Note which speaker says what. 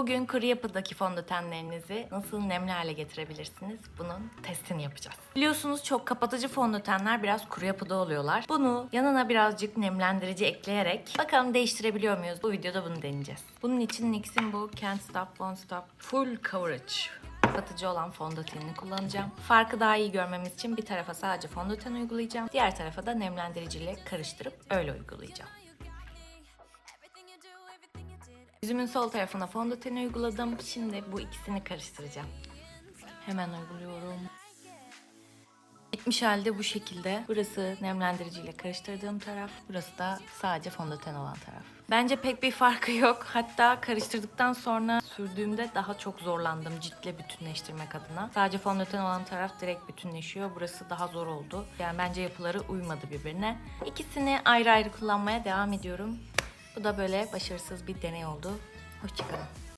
Speaker 1: Bugün kuru yapıdaki fondötenlerinizi nasıl nemli hale getirebilirsiniz? Bunun testini yapacağız. Biliyorsunuz çok kapatıcı fondötenler biraz kuru yapıda oluyorlar. Bunu yanına birazcık nemlendirici ekleyerek bakalım değiştirebiliyor muyuz? Bu videoda bunu deneyeceğiz. Bunun için NYX'in bu Can't Stop Won't Stop Full Coverage kapatıcı olan fondötenini kullanacağım. Farkı daha iyi görmemiz için bir tarafa sadece fondöten uygulayacağım. Diğer tarafa da nemlendiriciyle karıştırıp öyle uygulayacağım. Yüzümün sol tarafına fondöteni uyguladım. Şimdi bu ikisini karıştıracağım. Hemen uyguluyorum. Bitmiş halde bu şekilde. Burası nemlendiriciyle karıştırdığım taraf. Burası da sadece fondöten olan taraf. Bence pek bir farkı yok. Hatta karıştırdıktan sonra sürdüğümde daha çok zorlandım ciltle bütünleştirmek adına. Sadece fondöten olan taraf direkt bütünleşiyor. Burası daha zor oldu. Yani bence yapıları uymadı birbirine. İkisini ayrı ayrı kullanmaya devam ediyorum. Bu da böyle başarısız bir deney oldu. Hoşçakalın.